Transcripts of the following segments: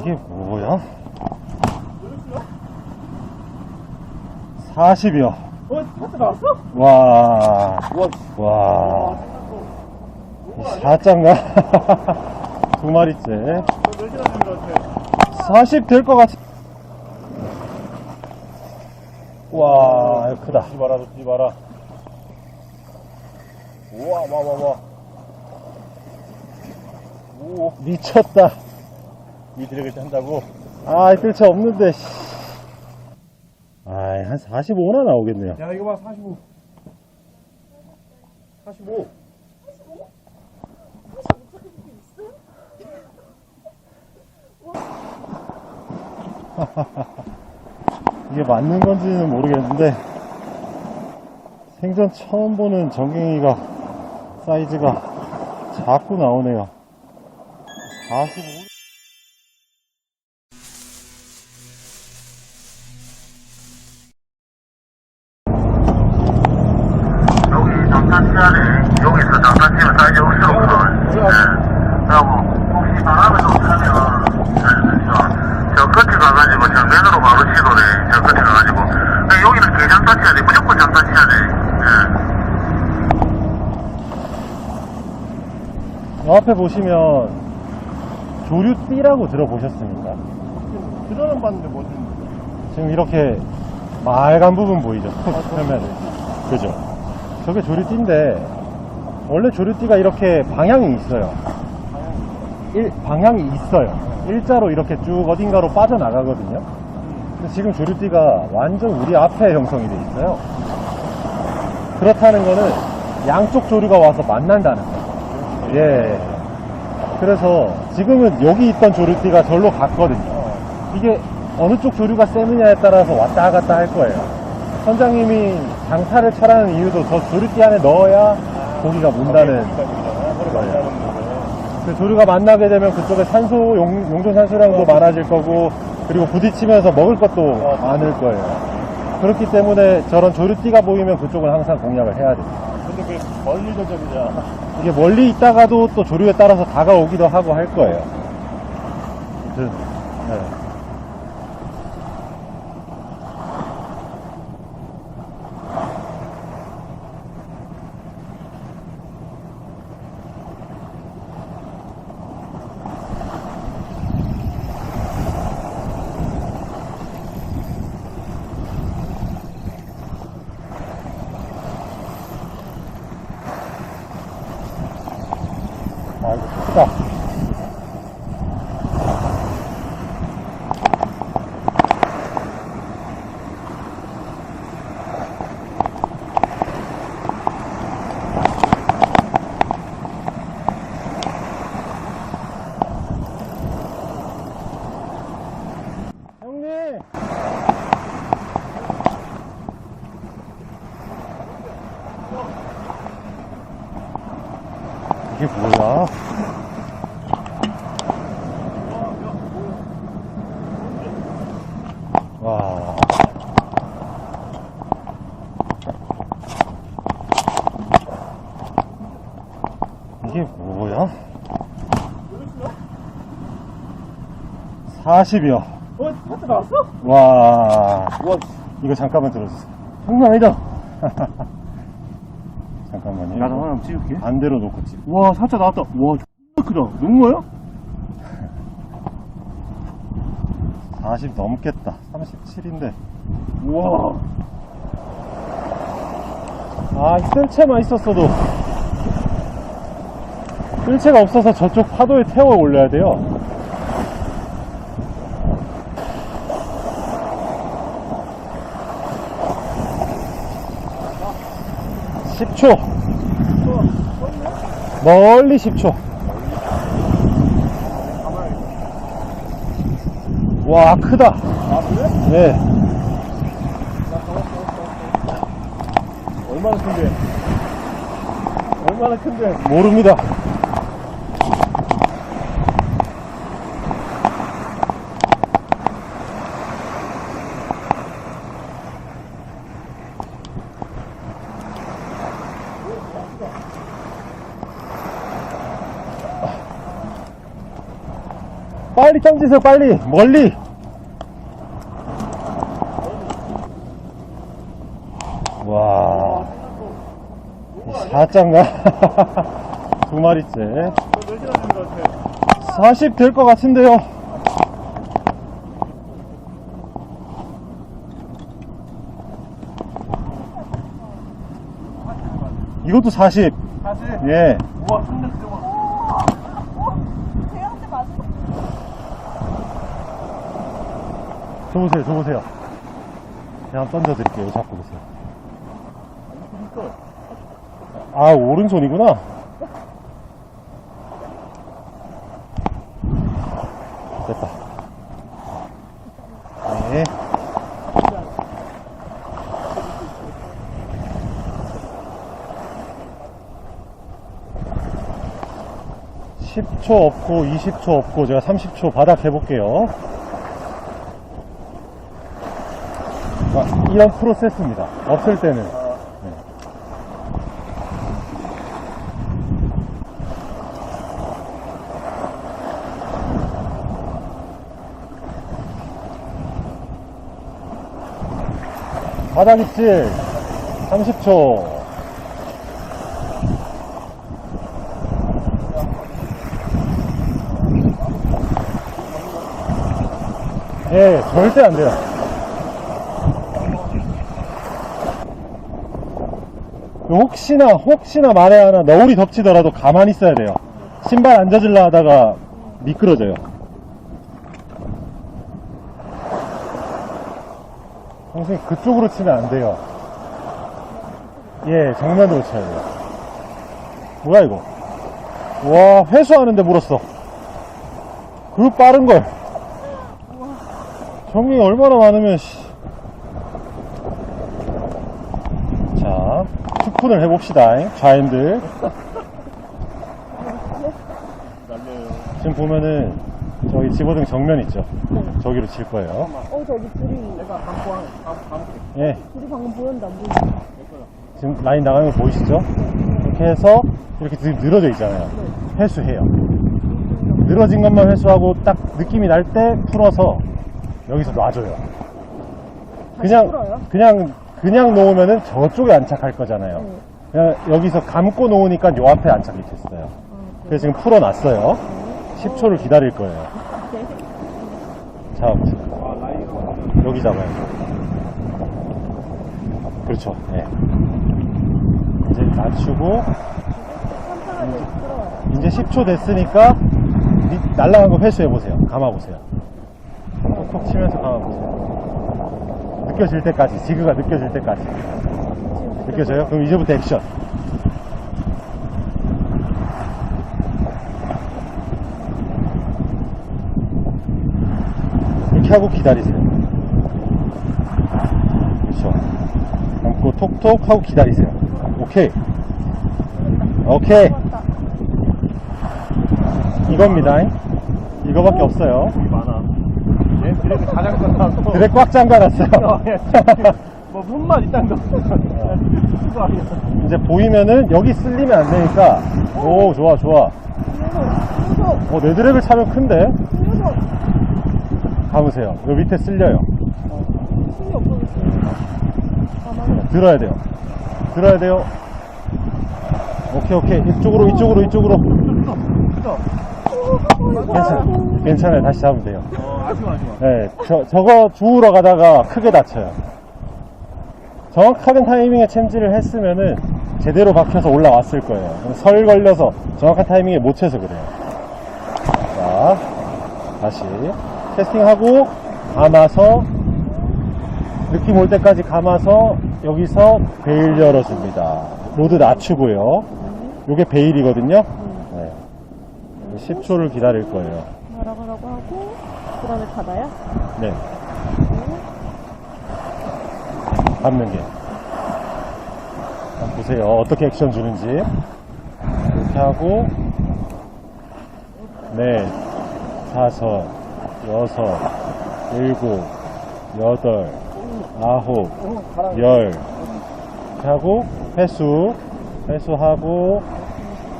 이게 뭐야? 40이요. 어? 진짜 나왔어? 와, 와, 와. 사짱가? 두 마리째. 몇 시간 된것 같아? 40 될 것 같아. 와, 이거 크다. 지 마라, 지 마라. 우와, 와, 와, 와. 오, 미쳤다. 미드래그 한다고? 아, 뜰채 없는데, 씨. 아이, 한 45나 나오겠네요. 야, 이거 봐, 45. 45. 이게 맞는 건지는 모르겠는데, 생전 처음 보는 정갱이가, 사이즈가 자꾸 나오네요. 45. 앞에 보시면, 조류띠라고 들어보셨습니까? 들어는 봤는데 뭐지? 지금 이렇게 말간 부분 보이죠? 표면에. 그죠? 저게 조류띠인데, 원래 조류띠가 이렇게 방향이 있어요. 일, 방향이 있어요. 일자로 이렇게 쭉 어딘가로 빠져나가거든요. 근데 지금 조류띠가 완전 우리 앞에 형성이 돼 있어요. 그렇다는 거는 양쪽 조류가 와서 만난다는 거예요. 예. 그래서 지금은 여기 있던 조류띠가 절로 갔거든요. 이게 어느 쪽 조류가 세느냐에 따라서 왔다 갔다 할 거예요. 선장님이 장타를 쳐라는 이유도 저 조류띠 안에 넣어야 고기가 문다는 거네. 그 조류가 만나게 되면 그쪽에 산소 용, 용존 산소량도 많아질 거고 그리고 부딪히면서 먹을 것도 많을 거예요. 그렇기 때문에 저런 조류띠가 보이면 그쪽은 항상 공략을 해야 돼요. 근데 그게 멀리 저점이냐. 이게 멀리 있다가도 또 조류에 따라서 다가오기도 하고 할 거예요. 아무튼, 네. 아이고, 크다. 형님! 이게 뭐야? 와. 이게 뭐야? 40이요. 어? 진짜 나왔어? 와. 와, 이거 잠깐만 들어주세요. 장난 아니다. 잠깐만요. 나도 하나 찍을게. 반대로 놓고 찍. 와, 살짝 나왔다. 와, X나 크다. 농어야? 40 넘겠다. 37인데. 우와. 아, 이 뜰채만 있었어도. 뜰채가 없어서 저쪽 파도에 태워 올려야 돼요. (10초) 멀리 (10초) 와 크다 아, 그래? 네 얼마나 큰데? 얼마나 큰데? 모릅니다 던지세요, 빨리. 멀리. 와. 사짱가. 두 마리째. 몇 시간 된것 같아? 40 될 것 같은데요. 이것도 40. 사실. 예. 우와, 손 냄새 와. 저 보세요, 저 보세요. 그냥 던져드릴게요. 잡고 보세요. 아, 오른손이구나. 됐다. 네. (10초) 없고 (20초) 없고 제가 (30초) 바닥 해볼게요 아, 이런 프로세스입니다. 없을 때는. 네. 바닥 입질 30초. 예, 절대 안 돼요. 혹시나 혹시나 만에 하나 너울이 덮치더라도 가만히 있어야 돼요. 신발 안 젖을라 하다가 미끄러져요. 선생님 그쪽으로 치면 안 돼요. 예, 정면으로 쳐야 돼요. 뭐야 이거? 와 회수하는데 물었어. 그 빠른 걸. 정이 얼마나 많으면 씨. 자, 투푼을 해봅시다. 날려요. 지금 보면은 저희 집어등 정면 있죠? 저기로 칠 거예요. 어 저기 둘이 예, 둘이 방금 보였는데 안 보이네 지금 라인 나가는 거 보이시죠? 이렇게 해서 이렇게 지금 늘어져 있잖아요. 회수해요. 늘어진 것만 회수하고 딱 느낌이 날 때 풀어서 여기서 놔줘요. 그냥 풀어요? 그냥 그냥 놓으면은 저쪽에 안착할 거잖아요. 네. 그냥 여기서 감고 놓으니까 요 앞에 안착이 됐어요. 그래서 지금 풀어놨어요. 10초를 기다릴 거예요. 자, 아, 라이가. 여기 잡아요. 그렇죠. 예. 이제 낮추고 이제 10초 됐으니까 미- 날라간 거 회수해 보세요. 감아 보세요. 톡톡 치면서 감아 보세요. 느껴질 때까지, 지그가 느껴질 때까지. 느껴져요? 그럼 이제부터 액션. 이렇게 하고 기다리세요. 그렇죠. 감고 톡톡 하고 기다리세요. 오케이. 오케이. 이겁니다. 이거밖에 없어요. 드랙을 다 잠갔어. 드랙 꽉 잠가놨어요. 뭐, 문만 있다는 거. 그거 아니야. 이제 보이면은 여기 쓸리면 안 되니까. 오 좋아 좋아. 어, 내 드랙을 차면 큰데? 감으세요. 요 밑에 쓸려요. 힘이 없어졌어요 가만히 들어야 돼요. 들어야 돼요. 오케이 오케이. 이쪽으로 이쪽으로 이쪽으로. 그죠? 괜찮아요 괜찮아요. 다시 잡으면 돼요 어, 아쉬워, 아쉬워. 네, 저, 저거 주우러 가다가 크게 다쳐요. 정확한 타이밍에 챔질을 했으면은 제대로 박혀서 올라왔을 거예요. 설 걸려서 정확한 타이밍에 못 채서 그래요. 자 다시 캐스팅하고 감아서 느낌 올 때까지 감아서 여기서 베일 열어줍니다. 로드 낮추고요. 요게 베일이거든요. 네. 10초를 기다릴 거예요. 하고 그 다음에 닫아요? 네. 밟는 게 한번 보세요. 어떻게 액션 주는지. 이렇게 하고 네. 다섯 여섯 일곱 여덟 아홉 열. 이렇게 하고 회수. 회수하고.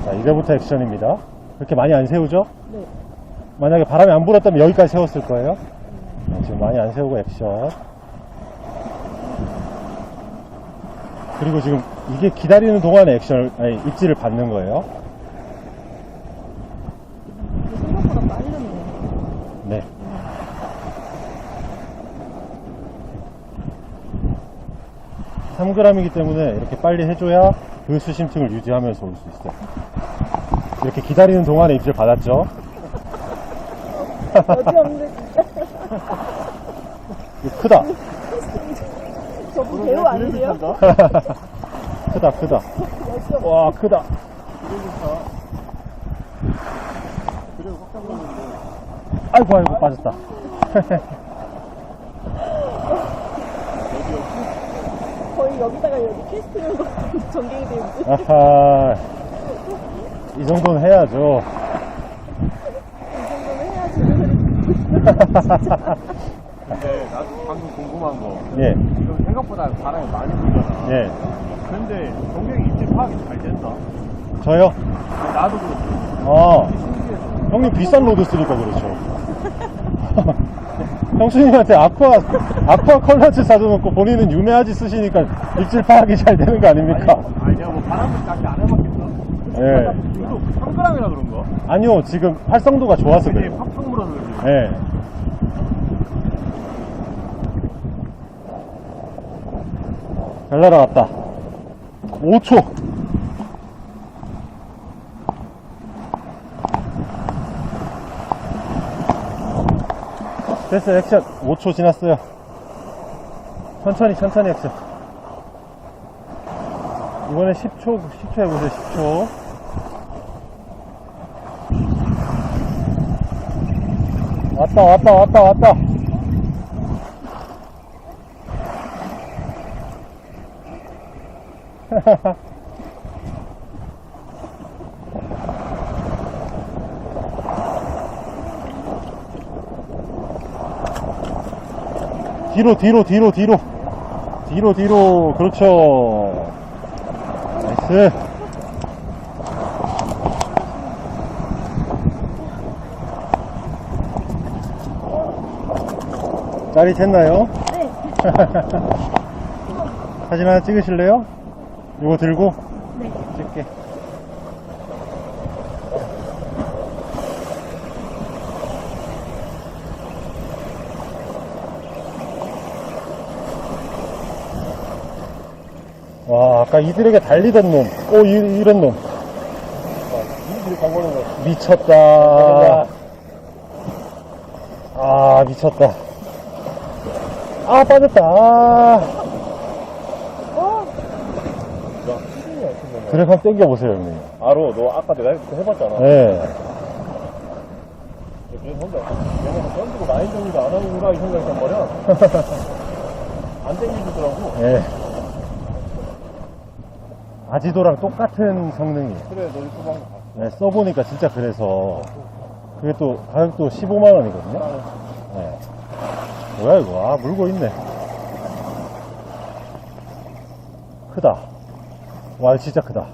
자 이제부터 액션입니다. 그렇게 많이 안 세우죠? 네 만약에 바람이 안 불었다면 여기까지 세웠을 거예요. 네, 지금 많이 안 세우고 액션. 그리고 지금 이게 기다리는 동안에 액션을, 아니, 입질을 받는 거예요. 생각보다 빠르네. 네. (3g) 이기 때문에 이렇게 빨리 해줘야 그 수심층을 유지하면서 올 수 있어요 이렇게 기다리는 동안에 입질 받았죠 어디 없는데 진짜. 크다 저분 배우 아니세요? 크다 크다 와 크다. 아이고 아이고 빠졌다 거의 여기다가 여기 캐스팅 전갱이 되는 듯. 아하 이 정도는 해야죠 이 정도는 해야 제대로 근데 나도 방금 궁금한 거. 예 지금 생각보다 바람이 많이 불잖아. 예. 근데 동경이 입질 파악이 잘 된다. 저요? 나도 그렇고. 아 신기해서. 형님 비싼 로드 쓰니까 그렇죠. 형수님한테 아쿠아, 아쿠아 컬러츠 사줘놓고 본인은 유메아지 쓰시니까 입질 파악이 잘 되는 거 아닙니까? 아니, 내가 뭐 바람을 딱히 안 해봤겠어. 예. 이거 3g이라 그런 거? 아니요, 지금 활성도가 좋아서 그래요. 팍팍 물어서 그러지. 예. 잘 날아갔다. 5초. 됐어, 액션. 5초 지났어요. 천천히, 천천히 액션. 이번에 10초, 10초 해보세요, 10초. 왔다, 왔다, 왔다, 왔다. 뒤로, 뒤로, 뒤로, 뒤로. 뒤로, 뒤로. 그렇죠. 나이스. 짜릿했나요? 네. 사진 하나 찍으실래요? 이거 들고 네. 찍게. 와, 아까 이들에게 달리던 놈. 오, 이, 이런 놈. 미쳤다. 아, 미쳤다. 아, 빠졌다. 아. 어? 한번 땡겨보세요, 형님. 바로 너 아까 내가 해봤잖아. 네. 그래서 혼자 내가 던지고 라인 정리도 안 하는구나 이 생각했단 말이야. 안 땡겨주더라고. 네. 아지도랑 똑같은 성능이에요. 그래 너 유튜브 한거 봤어. 네, 써보니까 진짜 그래서. 그게 또, 가격도 15만 원이거든요. 네. 뭐야, 이거. 아, 물고 있네. 크다. 와, 진짜 크다.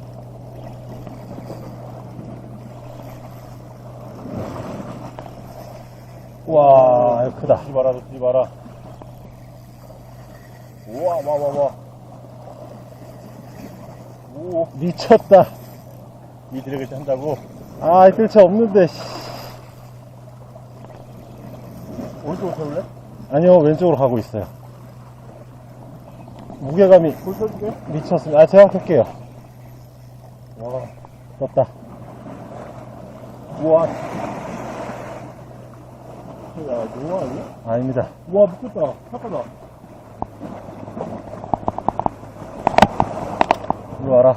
와, 이거 크다. 주지 마라 주지 마라. 우와 와와와. 오 미쳤다. 이 드래그치 한다고. 아, 이 뜰채 없는데, 씨. 오른쪽으로 세울래? 아니요, 왼쪽으로 가고 있어요. 무게감이. 미쳤습니다. 아, 제가 할게요. 와. 떴다. 우와. 야, 너무 아니야? 아닙니다. 우와, 미쳤다. 착하다. 이리 와라.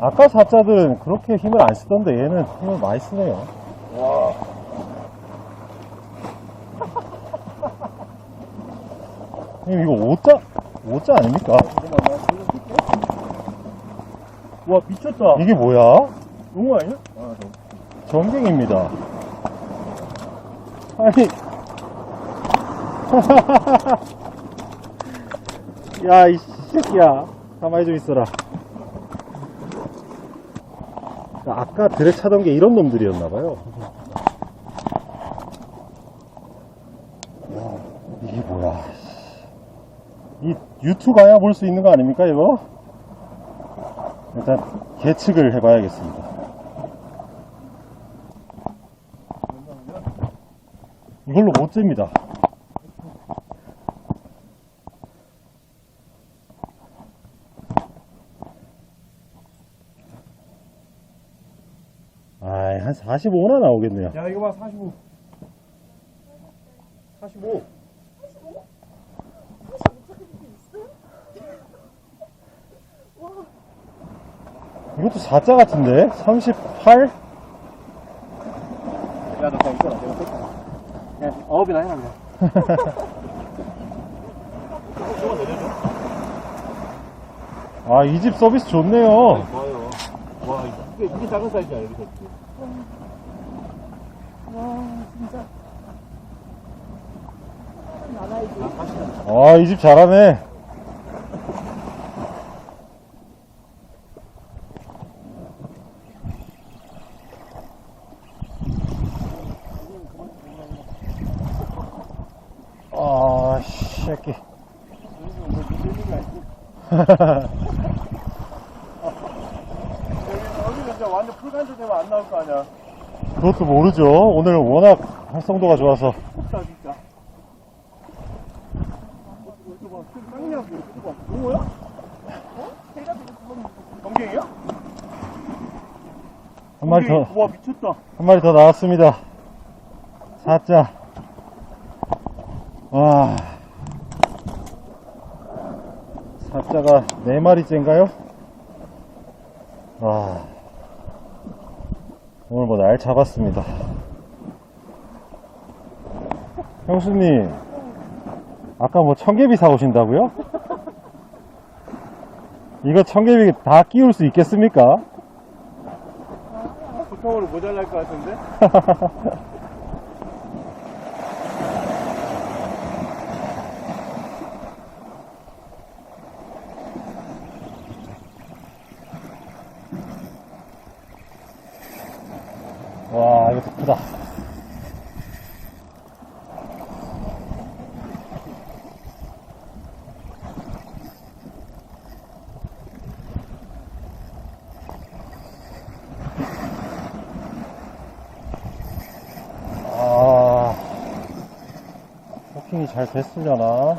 아까 사자들은 그렇게 힘을 안 쓰던데 얘는 힘을 많이 쓰네요. 와. 형님 이거 5자? 5자 아닙니까? 와, 미쳤다. 이게 뭐야? 너무 아니야? 아, 저. 전갱입니다. 아니. 야, 이 새끼야. 가만히 좀 있어라. 아까 드랙 차던 게 이런 놈들이었나봐요. 이게 뭐야. 이 유튜 가야 볼 수 있는 거 아닙니까, 이거? 일단 계측을 해봐야겠습니다. 이걸로 못 잽니다. 아이, 한 45나 나오겠네요. 야, 이거 봐, 45. 45. 이것도 4자 같은데? 38? 야, 너 그냥 있어라. 내가 뺄게. 그냥 어업이나 해라, 그냥. 저거 내려줘. 아, 이 집 서비스 좋네요. 좋아요. 와, 이게, 이게 작은 사이즈야, 여기서. 와, 진짜. 나가야지. 아, 이집 잘하네. 아, 새끼. 여기는 이제 완전 풀간주 되면 안 나올 거 아니야. 그것도 모르죠. 오늘 워낙 활성도가 좋아서. 진짜. 이거 봐, 짱이야, 이거 봐. 뭐야? 제가 되게 무섭네. 검경이야? 한 마리 더, 와, 미쳤다. 한 마리 더 나왔습니다. 사자. 와. 사자가 네 마리째인가요? 와. 오늘 뭐 날 잡았습니다. 형수님, 아까 뭐 청개비 사오신다고요? 이거 청개비 다 끼울 수 있겠습니까? 보통으로 모자랄 것 같은데? 와, 이거 크다. 아, 포킹이 잘 됐으려나?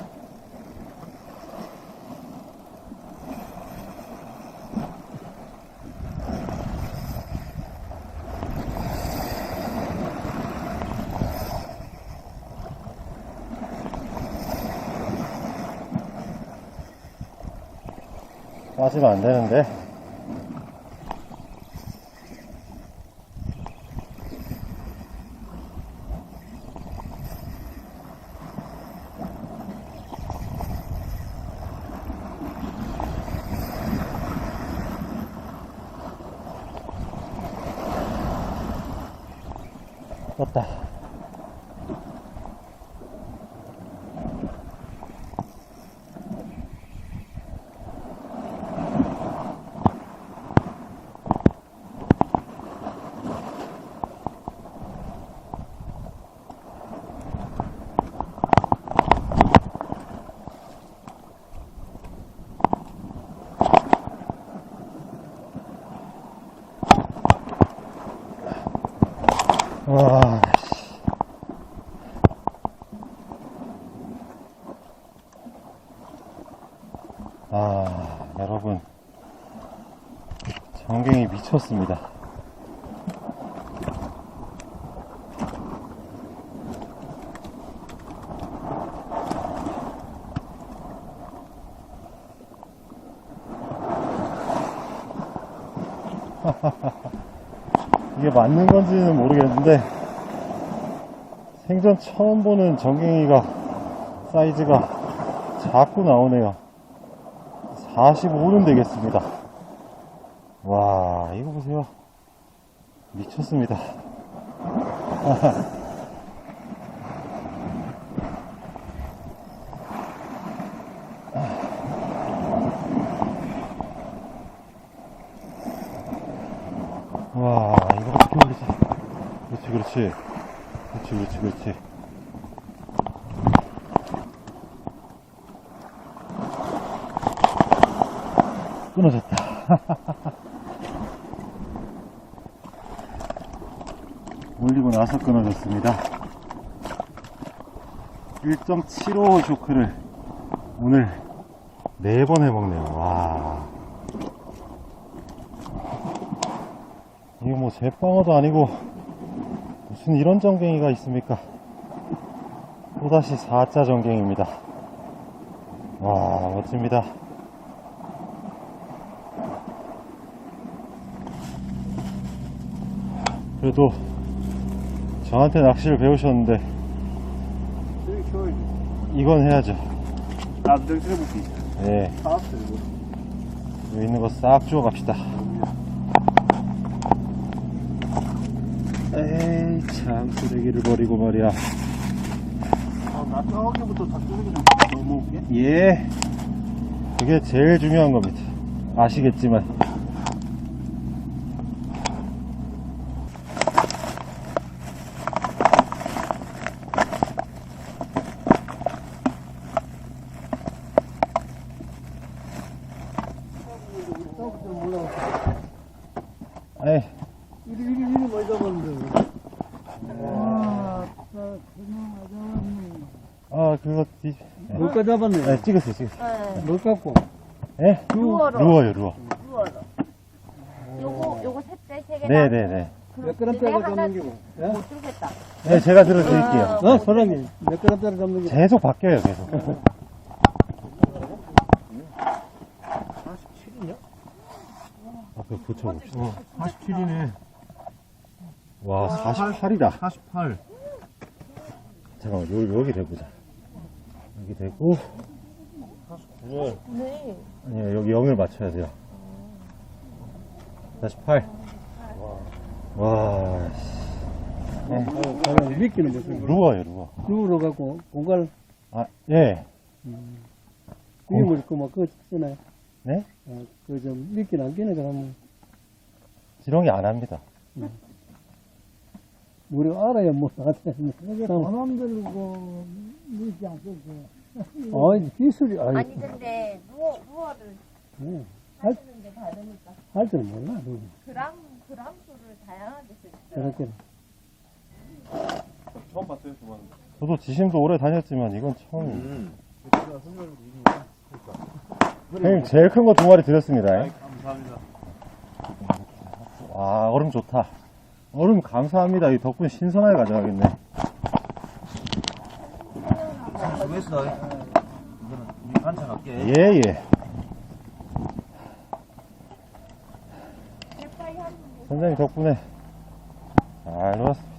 빠지면 안 되는데. 떴 와, 씨. 아, 여러분. 전갱이 미쳤습니다. 이게 맞는 건지는 모르겠는데 생전 처음 보는 전갱이가 사이즈가 자꾸 나오네요. 45는 되겠습니다. 와 이거 보세요. 미쳤습니다 와 그렇지. 그렇지, 그렇지, 그렇지. 끊어졌다. 올리고 나서 끊어졌습니다. 1.75 쇼크를 오늘 네 번 해먹네요. 와. 이거 뭐 제빵어도 아니고 무슨 이런 전갱이가 있습니까? 또다시 4자 전갱입니다. 와, 멋집니다. 그래도 저한테 낚시를 배우셨는데. 이건 해야죠. 남들. 네, 사왔어요, 이거. 여기 있는 거 싹 주워 갑시다. 에이, 참, 쓰레기를 버리고 말이야. 아, 나 저기부터 다 쓰레기 좀 넘어올게. 예. 그게 제일 중요한 겁니다. 아시겠지만. 에이, 이리, 이리, 이리 많이 잡았는데. 아, 그거, 뒤, 네. 잡았네. 네, 찍었어요, 찍었어요. 네. 뭘 갖고? 예? 루어로. 루어요, 루어. 루어로. 요거, 요거 셋째 세 개나. 네네 네. 몇 그램 근데 짜리 하나 잡는 게고? 예? 못 들겠다. 네, 제가 들어드릴게요. 어, 소장님. 몇 그램 짜리 잡는 게? 계속 바뀌어요, 계속. 47이냐? 앞에 붙여봅시다. 47이네. 와, 48이다. 48. 잠깐만, 요, 여기 대보자. 여기 대고, 네. 아니요, 여기 0을 맞춰야 돼요. 48. 와, 씨. 아, 미끼는 무슨? 루어요, 루어. 누우러 갖고, 공갈, 아, 예. 위물 있고, 막, 그거 쓰나요? 네? 어, 그, 좀, 미끼는 안 끼네, 그러면. 지렁이 안 합니다. 우리 알아야 뭐, 나한테. 번호 들고 밀지 않겠어요. 아이, 기술이, 아이, 아니, 근데 루어, 루어를 네. 하시는데 다르니까. 할 줄은 몰라, 누구. 그람, 그람 수를 다양하게 쓸수 있어요. 저렇게. 처음 봤어요, 두 번. 저도 지심도 오래 다녔지만 이건 처음이에요. 음. 형님, 제일 큰 거 두 마리 드렸습니다. 감사합니다. 와, 얼음 좋다. 얼음 감사합니다. 이 덕분에 신선하게 가져가겠네. 수고했어. 이거는 우리 반찬할게. 예, 예. 선장님 덕분에 잘 놀았습니다.